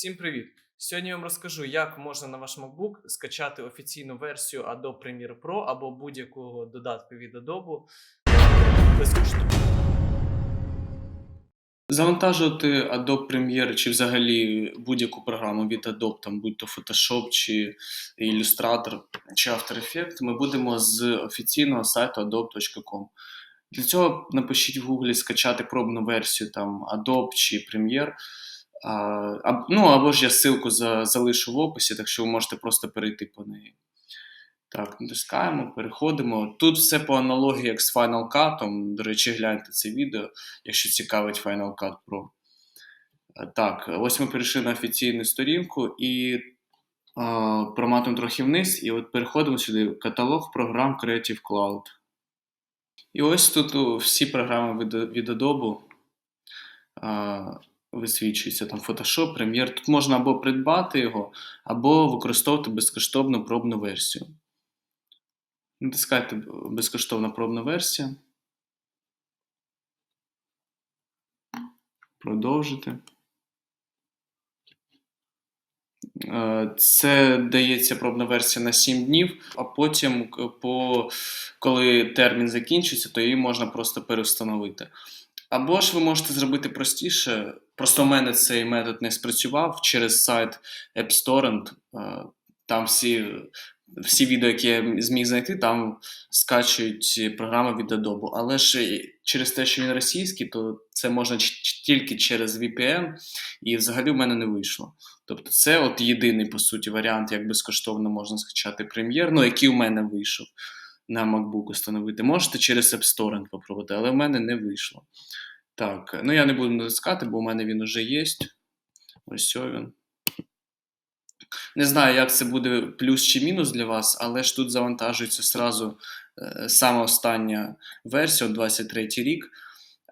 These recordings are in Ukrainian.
Всім привіт! Сьогодні я вам розкажу, як можна на ваш MacBook скачати офіційну версію Adobe Premiere Pro або будь-якого додатку від Adobe безкоштовно. Завантажувати Adobe Premiere чи взагалі будь-яку програму від Adobe, там будь то Photoshop чи Illustrator чи After Effects, ми будемо з офіційного сайту adobe.com. Для цього напишіть в Google скачати пробну версію там Adobe чи Premiere. А, ну, або ж я ссылку за, залишу в описі, так що ви можете просто перейти по неї. Так, натискаємо, переходимо. Тут все по аналогії, як з Final Cut. До речі, гляньте це відео, якщо цікавить Final Cut Pro. Е, Так, ось ми перейшли на офіційну сторінку і е, проматуємо трохи вниз, і от переходимо сюди каталог програм Creative Cloud. І ось тут всі програми від, від Adobe висвічуються. Там Photoshop, Premiere. Тут можна або придбати його, або використовувати безкоштовну пробну версію. Натискайте безкоштовна пробна версія. Продовжити. Е, Це дається пробна версія на 7 днів, а потім, по, коли термін закінчиться, то її можна просто переустановити. Або ж ви можете зробити простіше. Просто в мене цей метод не спрацював через сайт AppStorrent. Е, Там всі, всі відео, які я зміг знайти, там скачують програми від Adobe. Але ж через те, що він російський, то це можна тільки через VPN, і взагалі в мене не вийшло. Тобто, це от єдиний, по суті, варіант, як безкоштовно можна скачати прем'єр, ну, який у мене вийшов на MacBook установити. Можете через App Store попробувати, але в мене не вийшло. Так, ну я не буду натискати, бо у мене він уже є. Ось він. Не знаю, як це буде плюс чи мінус для вас, але ж тут завантажується сразу е, сама остання версія, от 23 рік.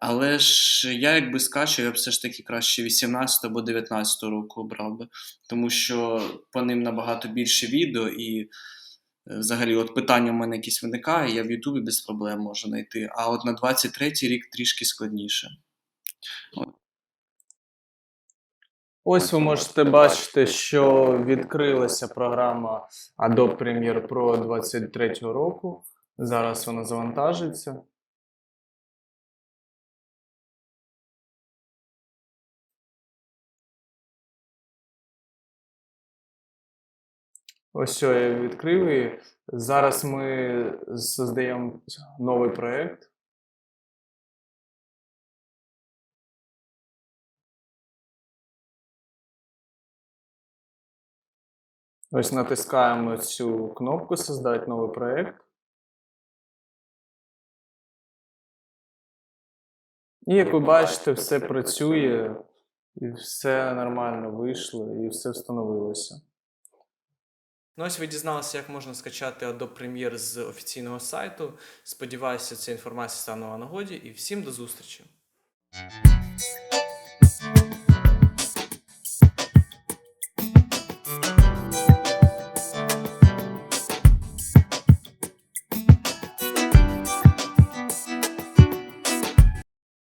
Але ж я якби скачу, я б все ж таки краще 18 або 19 року обрав би, тому що по ним набагато більше відео і взагалі от питання в мене якісь виникає, я в Ютубі без проблем можу знайти. А от на 23 рік трішки складніше. Ось ви можете бачити, що відкрилася програма Adobe Premiere Pro 23 року. Зараз вона завантажиться. Ось що я відкрив її. Зараз ми создаємо новий проєкт. Ось натискаємо цю кнопку Создати новий проєкт. І як ви бачите, все працює, і все нормально вийшло, і все встановилося. Ну, ось ви дізналися, як можна скачати Adobe Premiere з офіційного сайту. Сподіваюся, ця інформація стане на нагоді, і всім до зустрічі!